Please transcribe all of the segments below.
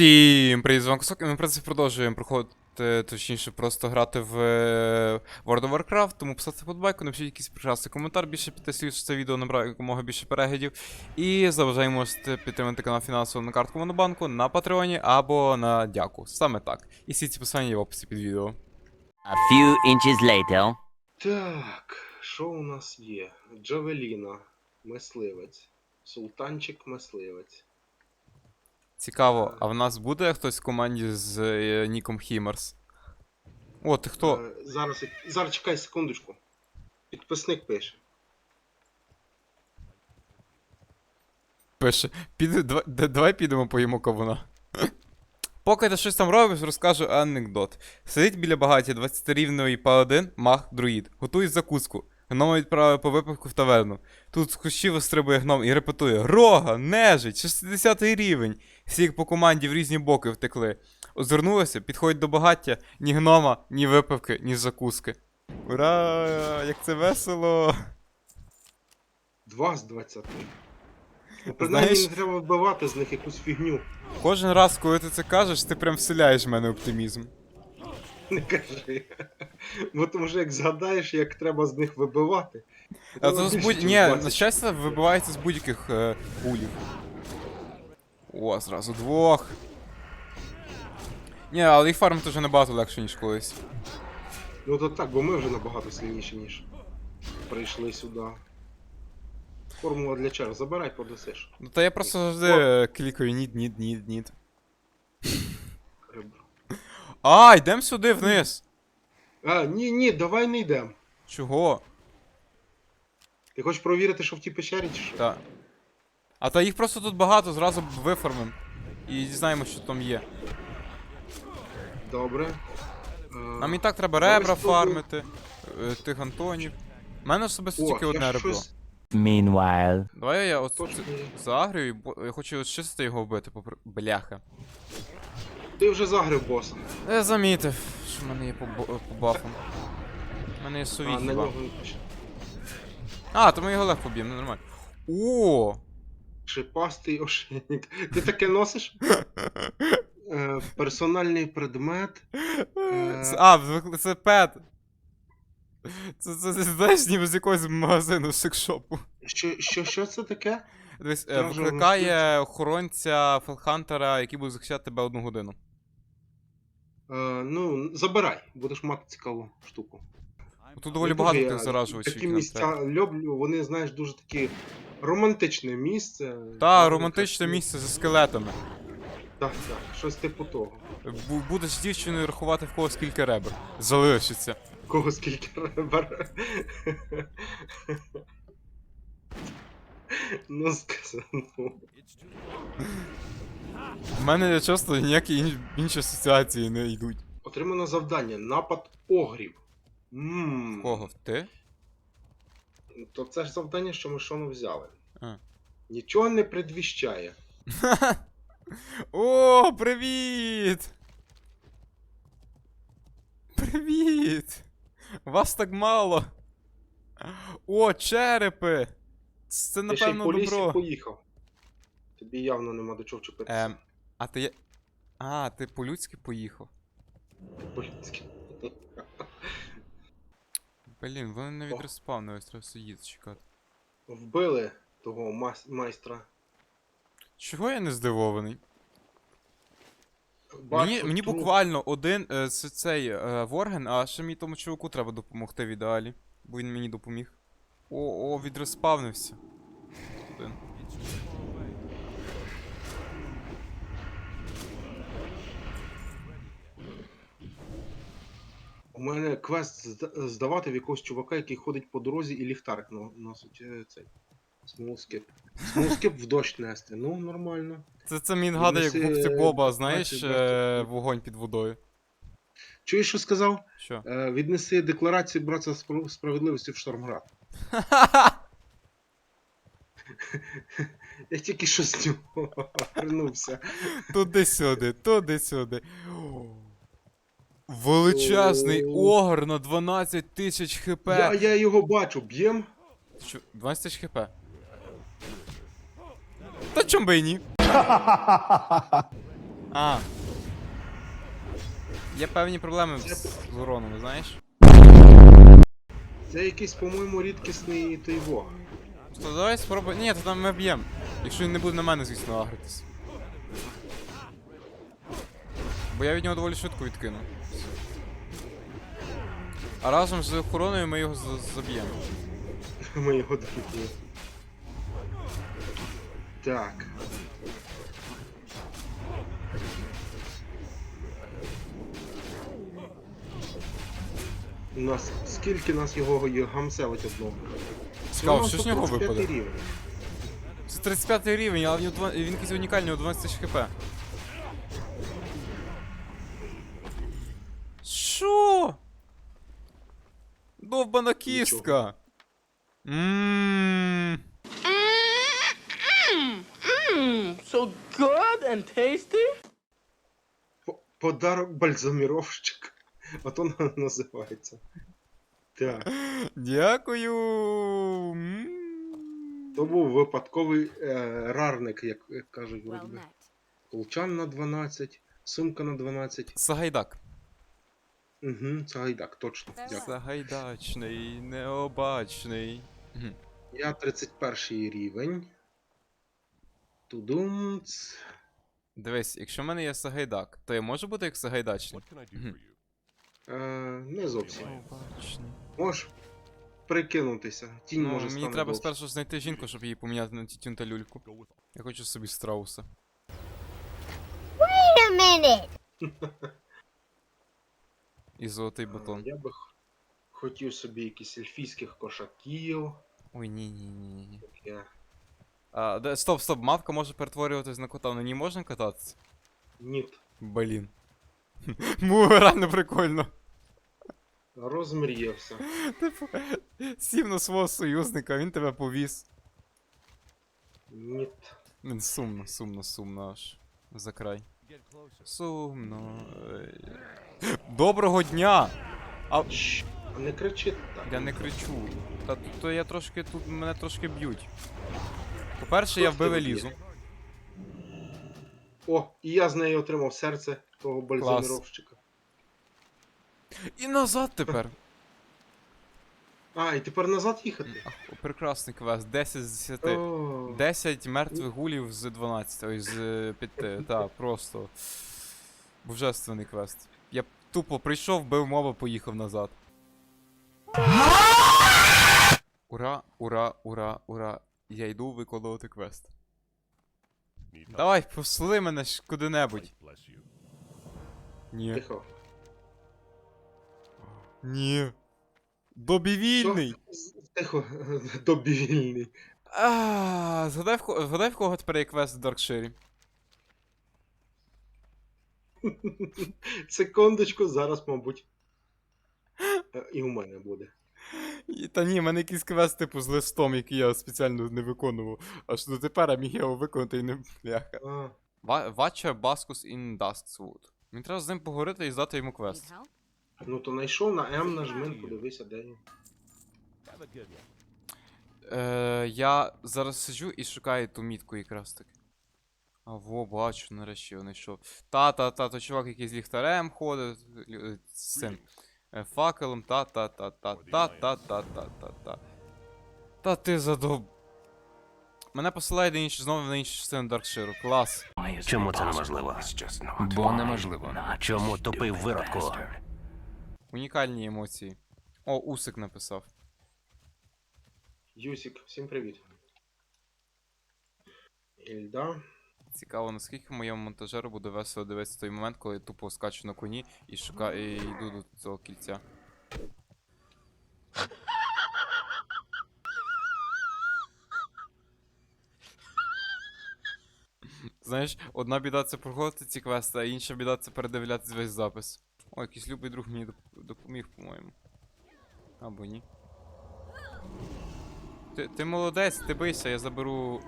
Всім привіт, з вами Косок, і ми в принципі продовжуємо проходити, точніше, просто грати в е, World of Warcraft, тому поставте подбайку, напишіть якийсь прекрасний коментар, більше п'яти слів, що це відео набрає якомога більше переглядів. І заважаємо можете підтримати канал фінансово на картку Монобанку, на Патреоні або на дяку. Саме так. І всі ці посилання є в описі під відео. A few inches later. Так, що у нас є? Джавеліна, мисливець, султанчик мисливець. Цікаво, а в нас буде хтось в команді з е, Ніком Хімерс? О, ти хто? Е, зараз, зараз чекай секундочку. Підписник пише. Пише. Піде, давай, да- давай підемо поїмо кавуна. Поки ти щось там робиш, розкажу анекдот. Сидить біля багаті 20-рівної паладин, маг, друїд. Готує закуску. Гнома відправив по випивку в таверну. Тут з кущів вистрибує гном і репетує: Рога, нежить, 60 рівень. Всі по команді в різні боки втекли. Озирнулися, підходять до багаття, ні гнома, ні випивки, ні закуски. Ура! Як це весело! Два з 20. Ну, принаймні Знаєш- не треба вбивати з них якусь фігню. Кожен раз, коли ти це кажеш, ти прям вселяєш в мене оптимізм. Не кажи. Бо тому що як згадаєш, як треба з них вибивати. А то з будь... Ні, на щастя, вибивається з будь-яких е, пулів. О, зразу двох. Ні, але їх фармити вже набагато легше, ніж колись. Ну то так, бо ми вже набагато сильніші, ніж прийшли сюди. Формула для чар, забирай, подосиш. Ну та я просто завжди клікаю ніт, ніт, ніт, ніт. Ребро. А, йдемо сюди вниз. А, ні, ні, давай не йдемо. Чого? Ти хочеш провірити, що в тій печері чи що? Та. А та їх просто тут багато, зразу виформимо. І дізнаємося, що там є. Добре. Е, Нам і так треба ребра фармити, е, тих Антонів. У мене особисто тільки одне ребро. Meanwhile. Давай я от бо я хочу очистити його вбити, попри... Бляха. Ти вже загрив боса. Я замітив, що в мене є по, по бафам. У мене є сові А, хіба. нього. А, то ми його легко б'ємо, ну нормально. О! Шипастий ошейник. Ти таке носиш? Е, персональний предмет. Е. А, викли- це пет. Це, це, це знаєш, ніби з якогось магазину секшопу. Що, що, що це таке? Дивись, е, викликає охоронця Фелхантера, який буде захищати тебе одну годину. Е, ну, забирай, будеш мати цікаву штуку. Тут доволі багато тих заражувачів. Такі які нам місця люблю, вони, знаєш, дуже такі романтичне місце. Та, романтичне місце зі скелетами. Так, так, щось типу того. Бу- Будеш з дівчиною рахувати в кого скільки ребер. Залишиться. Кого скільки ребер. ну, сказано. У мене часто ніякі ін- інші асоціації не йдуть. Отримано завдання. Напад огрів. Ммм. Кого? Ти? То це ж завдання, що ми шону взяли. А. Нічого не предвіщає. О, привіт! Привіт! Вас так мало. О, черепи! Це Ти ще й напевно по лісі добро. поїхав. Тобі явно нема до чого вчепитися. Ем, а ти. А, ти по-людськи поїхав. По-людськи. Блін, вони не відреспавнились, треба сидіти чекати. Вбили того мас- майстра. Чого я не здивований? Бачу, мені мені труп. буквально один е, це цей е, Ворген, а ще мені тому чуваку треба допомогти в ідеалі. Бо він мені допоміг. О, о, відреспавнився. Один. У мене квест здавати в якогось чувака, який ходить по дорозі і ліхтарик носить е, цей. Смолскип. Смолскип в дощ нести. Ну, нормально. Це, це мені нагадує, як в губці е, Боба, знаєш, 20, е, 20. вогонь під водою. Чуєш, що сказав? Що? Е, віднеси декларацію братства справедливості в Штормград. Я тільки що з нього вернувся. Туди-сюди, туди-сюди. Величезний огр на 12 тисяч хп. Я, я його бачу, б'єм. Що, 12 тисяч хп. Та чом би і ні? А. Є певні проблеми Це- з з уроном, знаєш? Це якийсь, по-моєму, рідкісний той вог. То давай спробуй. Ні, то там ми б'ємо. Якщо він не буде на мене, звісно, агритись. Бо я від нього доволі швидко відкину. А разом з охороною ми його заб'ємо. Ми його доб'ємо. Так. У нас скільки нас його гамселить одного? Цікаво, Ну, що з нього 135 випаде? Це 35 рівень, але він якийсь унікальний у 12 тисяч хп. Що? Довбана кістка. Ммм. So good and tasty. Подарок бальзаміровщик. Ото на- називається. Так. Дякую. То був випадковий е, рарник, як як кажуть Well. Колчан на 12, сумка на 12. Сагайдак. Угу, це гайдак, точно. Це Дякую. Сагайдачний, необачний. Мгм. Я 31 рівень. Тудумц. Дивись, якщо в мене є Сагайдак, то я можу бути як Сагайдачний? What can I do for you? Е, не зовсім. Необачний. Можеш прикинутися. Тінь Ну, може мені стане треба довше. спершу знайти жінку, щоб її поміняти на тютюн та люльку. Go with Я хочу собі страуса. Wait a minute. І золотий Е, батон. Я би хотів собі якісь ельфійських кошаків. Ой, ні, ні, ні, ні. Таке. А, де, стоп, стоп, мавка може перетворюватись на кота, на ній можна кататися? Ні. Блін. Му, реально прикольно. Розмріявся. Типу, сів на свого союзника, він тебе повіз. Ні. Блін, сумно, сумно, сумно аж. За край. Сумно. Доброго дня! А Не кричи так. я не кричу. Та то я трошки тут мене трошки б'ють. По-перше, я вбив? Елізу. О, і я з неї отримав серце того бальзаміровщика. І назад тепер. А, і тепер назад їхати. О, прекрасний квест. 10 з 10. О, 10 мертвих гулів з 12, ой, з 5. Так, просто. Божественний квест. Я тупо прийшов, бив моба, поїхав назад. Ура, ура, ура, ура. Я йду виконувати квест. Давай, посли мене ж куди-небудь. Ні. Тихо. Ні. Добівільний. Тихо, добівільний. А, згадай, в згадай в кого тепер є квест в Даркширі. Секундочку, зараз, мабуть. е, І у мене буде. І- Та ні, в мене якийсь квест типу з листом, який я спеціально не виконував. Аж до тепер я міг його виконати і не бляха. Вача Баскус in Duskwood. Мені треба з ним поговорити і здати йому квест. Ну то знайшов на М нажми, подивися, де він. Е, я зараз сиджу і шукаю ту мітку якраз таки. А во, бачу, нарешті я знайшов. Та-та-та, то чувак, який з ліхтарем ходить, лю- е, з цим е, факелом, та-та-та-та-та-та-та-та-та-та. Та ти задоб. Мене посилає до інші знову на інші частини Даркширу. Клас. Чому це неможливо? Бо неможливо. Чому тупий виродку? Унікальні емоції. О, Усик написав. Юсік, всім привіт. Ільда. Цікаво, наскільки моєму монтажеру буде весело дивитися той момент, коли я тупо скачу на коні і шукаю і йду до цього кільця. Знаєш, одна біда це проходити ці квести, а інша біда це передивлятися весь запис. О, якийсь любий друг мені допоміг, по-моєму. Або ні. Ти, ти молодець, ти бийся, я заберу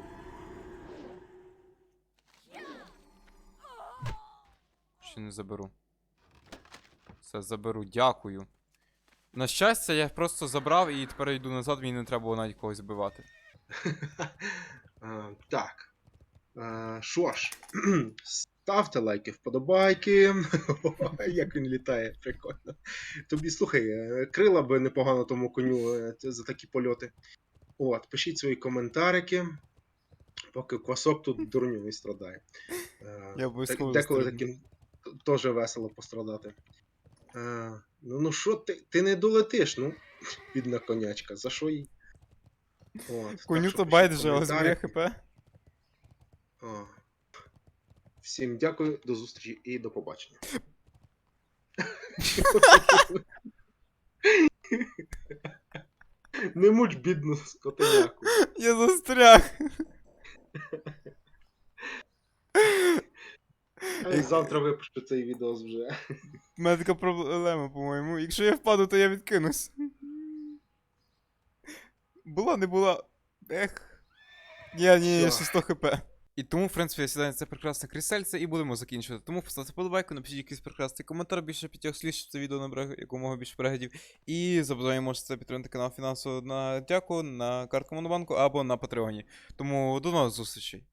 Ще не заберу. Все, заберу, дякую. На щастя, я просто забрав і тепер йду назад, мені не треба було навіть когось вбивати. Так. Е, Що ж, ставте лайки, вподобайки. Як він літає, прикольно. Тобі слухай, е, крила би непогано тому коню е, за такі польоти. От, пишіть свої коментарики, поки квасок тут дурню не страдає. Е, Я так- Деколи таким теж весело пострадати. Е, Ну, ну що ти? Ти не долетиш, ну, бідна конячка, за що їй? От, Коню то байдуже, але збере хп. О. Всім дякую, до зустрічі і до побачення. Не муч бідну скотиняку. Я застряг. А я завтра випущу цей відео вже. У мене така проблема, по-моєму. Якщо я впаду, то я відкинусь. Була, не була. Ех. Ні, ні, ні, ще 100 хп. І тому, в принципі, я це прекрасне крісельце і будемо закінчувати. Тому поставте подобайку, напишіть якийсь прекрасний коментар більше п'ятьох слів, щоб це відео набере якомога більше переглядів. І забажаємо можете підтримати канал фінансово на дяку, на картку Монобанку або на Патреоні. Тому до нових зустрічей.